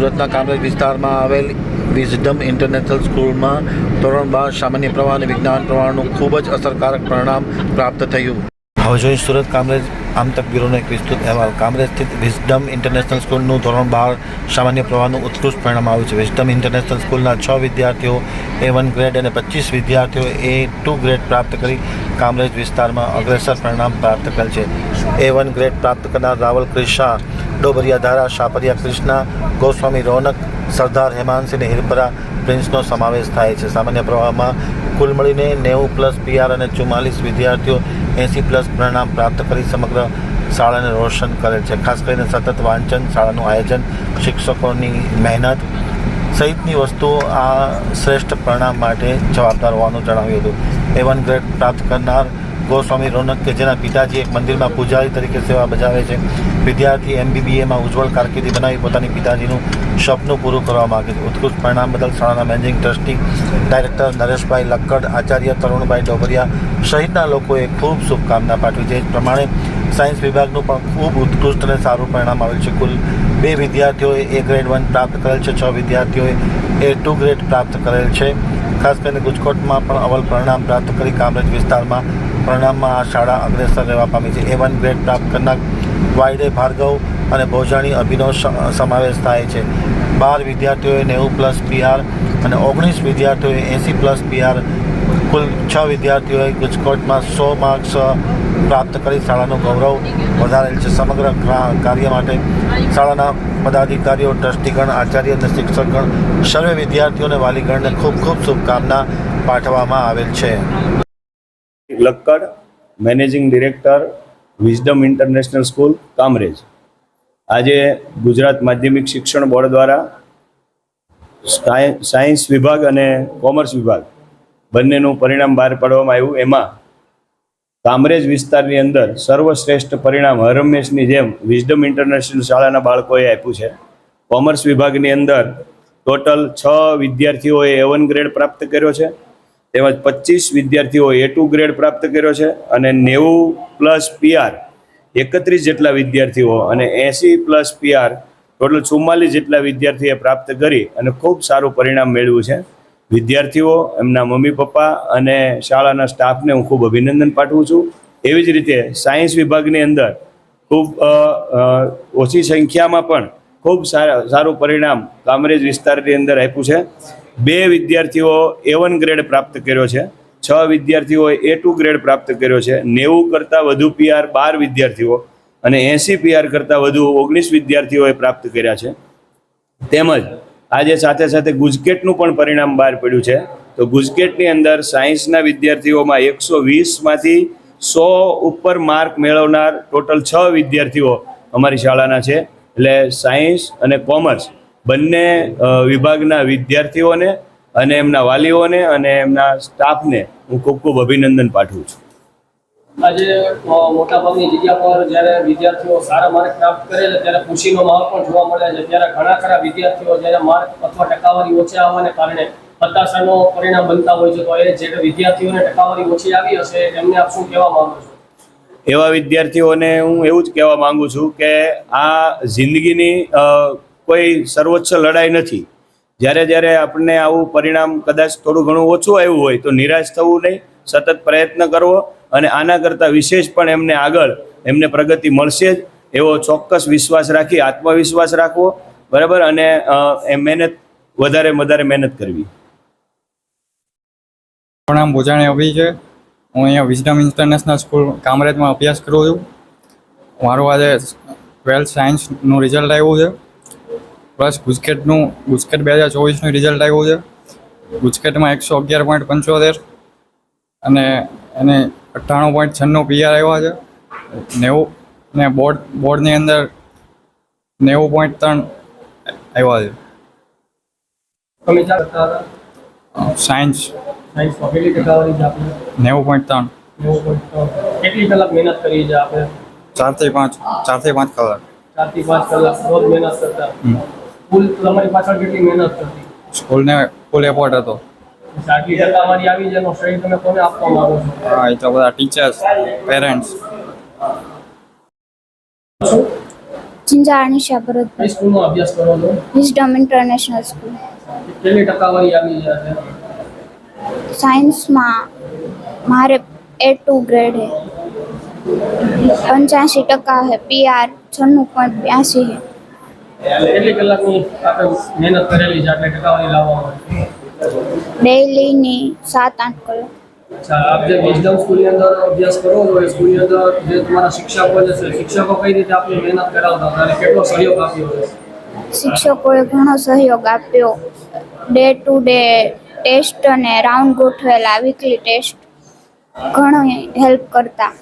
સુરતના કામરેજ વિસ્તારમાં આવેલ વિઝડમ ઇન્ટરનેશનલ સ્કૂલમાં ધોરણ બાર સામાન્ય પ્રવાહ અને વિજ્ઞાન પ્રવાહનું ખૂબ જ અસરકારક પરિણામ પ્રાપ્ત થયું. હવે જોઈએ સુરત કામરેજ આમતક બ્યુરોનો એક વિસ્તૃત અહેવાલ. કામરેજ સ્થિત વિઝડમ ઇન્ટરનેશનલ સ્કૂલનું ધોરણ બાર સામાન્ય પ્રવાહનું ઉત્કૃષ્ટ પરિણામ આવ્યું છે. વિઝડમ ઇન્ટરનેશનલ સ્કૂલના છ વિદ્યાર્થીઓ એ વન ગ્રેડ અને પચીસ વિદ્યાર્થીઓ એ ટુ ગ્રેડ પ્રાપ્ત કરી કામરેજ વિસ્તારમાં અગ્રેસર પરિણામ પ્રાપ્ત કરેલ છે. એ વન ગ્રેડ પ્રાપ્ત કરનાર રાવલ ક્રિશા ડોબરિયા ધારા શાપરિયા કૃષ્ણા, ગોસ્વામી રોનક, સરદાર હેમાંશ હિરપરા પ્રિન્સનો સમાવેશ થાય છે. સામાન્ય પ્રવાહમાં કુલ મળીને નેવું પ્લસ પીઆર અને ચુમ્માલીસ વિદ્યાર્થીઓ એંસી પ્લસ પરિણામ પ્રાપ્ત કરી સમગ્ર શાળાને રોશન કરે છે. ખાસ કરીને સતત વાંચન, શાળાનું આયોજન, શિક્ષકોની મહેનત સહિતની વસ્તુઓ આ શ્રેષ્ઠ પરિણામ માટે જવાબદાર હોવાનું જણાવ્યું હતું. એવન ગ્રેડ પ્રાપ્ત કરનાર ગોસ્વામી રોનક કે જેના પિતાજી એક મંદિરમાં પૂજારી તરીકે સેવા બજાવે છે. વિદ્યાર્થી એમબીબીએમાં ઉજ્જવળ કારકિર્દી બનાવી પોતાની પિતાજીનું સપનું પૂરું કરવા માગે છે. ઉત્કૃષ્ટ પરિણામ બદલ શાળાના managing trustee director Nareshbhai Lakkad, Acharya Tarunbhai Dobariya સહિતના લોકોએ ખૂબ શુભકામના પાઠવી છે. એ પ્રમાણે સાયન્સ વિભાગનું પણ ખૂબ ઉત્કૃષ્ટ અને સારું પરિણામ આવેલ છે. કુલ બે વિદ્યાર્થીઓએ એ ગ્રેડ વન પ્રાપ્ત કરેલ છે. છ વિદ્યાર્થીઓએ એ ટુ ગ્રેડ પ્રાપ્ત કરેલ છે. ખાસ કરીને ગુજકોટમાં પણ અવલ પરિણામ પ્રાપ્ત કરી કામરેજ વિસ્તારમાં પરિણામમાં આ શાળા અગ્રેસર રહેવા પામી છે. એ વન ગ્રેડ પ્રાપ્ત કરનાર વાયડે ભાર્ગવ અને ભોજાણી અભિનવ સમાવેશ થાય છે. બાર વિદ્યાર્થીઓએ નેવું પ્લસ પીઆર અને ઓગણીસ વિદ્યાર્થીઓએ એંસી પ્લસ પીઆર કુલ છ વિદ્યાર્થીઓએ ગુજકોટમાં સો માર્ક્સ પ્રાપ્ત કરી શાળાનું ગૌરવ વધારેલ છે. સમગ્ર ક્રા- કાર્ય માટે શાળાના પદાધિકારીઓ, ટ્રસ્ટીગણ, આચાર્ય અને શિક્ષકગણ, સર્વે વિદ્યાર્થીઓ અને વાલીગણને ખૂબ ખૂબ શુભકામના પાઠવવામાં આવેલ છે. Lakkad managing director wisdom international school Kamrej. આજે ગુજરાત માધ્યમિક શિક્ષણ બોર્ડ દ્વારા સાયન્સ વિભાગ અને કોમર્સ વિભાગ બંનેનું પરિણામ બહાર પાડવામાં આવ્યું. એમાં કામરેજ વિસ્તારની અંદર સર્વશ્રેષ્ઠ પરિણામ હરમેશની જેમ વિઝડમ ઇન્ટરનેશનલ શાળાના બાળકોએ આપ્યું છે. કોમર્સ વિભાગની અંદર ટોટલ છ વિદ્યાર્થીઓએ એવન ગ્રેડ પ્રાપ્ત કર્યો છે. તેમજ પચીસ વિદ્યાર્થીઓ એ ટુ ગ્રેડ પ્રાપ્ત કર્યો છે અને નેવું પ્લસ પીઆર એકત્રીસ જેટલા વિદ્યાર્થીઓ અને એંસી પ્લસ પીઆર ટોટલ ચુમ્માલીસ જેટલા વિદ્યાર્થીઓએ પ્રાપ્ત કરી અને ખૂબ સારું પરિણામ મેળવ્યું છે. વિદ્યાર્થીઓ, એમના મમ્મી પપ્પા અને શાળાના સ્ટાફને હું ખૂબ અભિનંદન પાઠવું છું. એવી જ રીતે સાયન્સ વિભાગની અંદર ખૂબ ઓછી સંખ્યામાં પણ ખૂબ સારા, સારું પરિણામ કામરેજ વિસ્તારની અંદર આપ્યું છે. બે વિદ્યાર્થીઓ એ વન ગ્રેડ પ્રાપ્ત કર્યો છે. છ વિદ્યાર્થીઓએ એ ટુ ગ્રેડ પ્રાપ્ત કર્યો છે. નેવું કરતાં વધુ પીઆર બાર વિદ્યાર્થીઓ અને એંસી પીઆર કરતાં વધુ ઓગણીસ વિદ્યાર્થીઓએ પ્રાપ્ત કર્યા છે. તેમજ આજે સાથે સાથે ગુજકેટનું પણ પરિણામ બહાર પડ્યું છે. તો ગુજકેટની અંદર સાયન્સના વિદ્યાર્થીઓમાં એકસો વીસમાંથી સો ઉપર માર્ક મેળવનાર ટોટલ છ વિદ્યાર્થીઓ અમારી શાળાના છે. એટલે સાયન્સ અને કોમર્સ બંને વિભાગના વિદ્યાર્થીઓને અને એમના વાલીઓને અને એમના સ્ટાફને હું ખૂબ ખૂબ અભિનંદન પાઠવું છું. આજે મોટાભાગની જગ્યા પર જ્યારે વિદ્યાર્થીઓ સારા માર્ક પ્રાપ્ત કરે છે, ત્યારે ખુશીનો માહોલ પણ જોવા મળે છે. ત્યારે ઘણા ખરા વિદ્યાર્થીઓ જ્યારે માર્ક અથવા ટકાવારી ઓછી આવવાને કારણે હતાશાનો પરિણામ બનતા હોય છે, તો એ જે વિદ્યાર્થીઓને ટકાવારી ઓછી આવી હશે એમને આપ શું કહેવા માંગો છો? એવા વિદ્યાર્થીઓને હું એવું જ કહેવા માગું છું કે આ જિંદગીની કોઈ સર્વોચ્ચ લડાઈ નથી. જ્યારે જ્યારે આપણને આવું પરિણામ કદાચ થોડું ઘણું ઓછું આવ્યું હોય તો નિરાશ થવું નહીં, સતત પ્રયત્ન કરવો અને આના કરતાં વિશેષ પણ એમને આગળ એમને પ્રગતિ મળશે જ, એવો ચોક્કસ વિશ્વાસ રાખી, આત્મવિશ્વાસ રાખવો, બરાબર? અને એ મહેનત, વધારે વધારે મહેનત કરવી. પ્રણામ ભોજાણી અભી છે. હું અહીંયા વિઝડમ ઇન્ટરનેશનલ સ્કૂલ કામરેજમાં અભ્યાસ કરું છું. મારું આજે ટ્વેલ્થ સાયન્સનું રિઝલ્ટ આવ્યું છે. પ્લસ ગુજકેટનું ગુજકેટ બે હજાર ચોવીસનું રિઝલ્ટ આવ્યું છે. ગુજકેટમાં એકસો અગિયાર પોઈન્ટ પંચોતેર અને એને અઠ્ઠાણું પોઈન્ટ છન્નું પીઆર આવ્યા છે. નેવું ને બોર્ડ બોર્ડની અંદર નેવું પોઈન્ટ ત્રણ આવ્યા છે. સાયન્સ નેવું પોઈન્ટ ત્રણ. કેટલી કલાક મહેનત કરી છે આપણે ચારથી પાંચ કલાક. ચારથી પાંચ કલાક રોજ મહેનત કરતા. હમ. તમારી પાછળ કેટલી મહેનત કરતી? સ્કૂલને ફૂલ એપોર્ટ હતો. આટલી ટકાવારી આવી છે શ્રેય તમે કોને આપવા માંગો છો? હા એ તો બધા ટીચર્સ પેરેન્ટ્સ નિશા કઈ સ્કૂલમાં અભ્યાસ કરો છો? વિઝડમ ઇન્ટરનેશનલ સ્કૂલ કેટલી ટકાવારી આવી છે સાયન્સમાં મારે એ ટુ ગ્રેડ હે. પંચ્યાસી ટકા હે પીઆર છન્નું પોઈન્ટ બ્યાસી હે. કેટલી કલાકની મહેનત કરેલી છે? આટલી ટકાવારી લાવવા ડેઈલીની સાત આઠ કલાક. આપ જે વિઝડમ સ્કૂલની અંદર અભ્યાસ કરો છો એ સ્કૂલની અંદર જે તમારા શિક્ષકો જે છે શિક્ષકો કઈ રીતે આપની મહેનત કરાવતા હતા અને કેટલો સહયોગ આપ્યો શિક્ષકોએ ઘણો સહયોગ આપ્યો. ડે ટુ ડે ટેસ્ટ અને રાઉન્ડ ગોઠવેલા વીકલી ટેસ્ટ ઘણો હેલ્પ કરતા.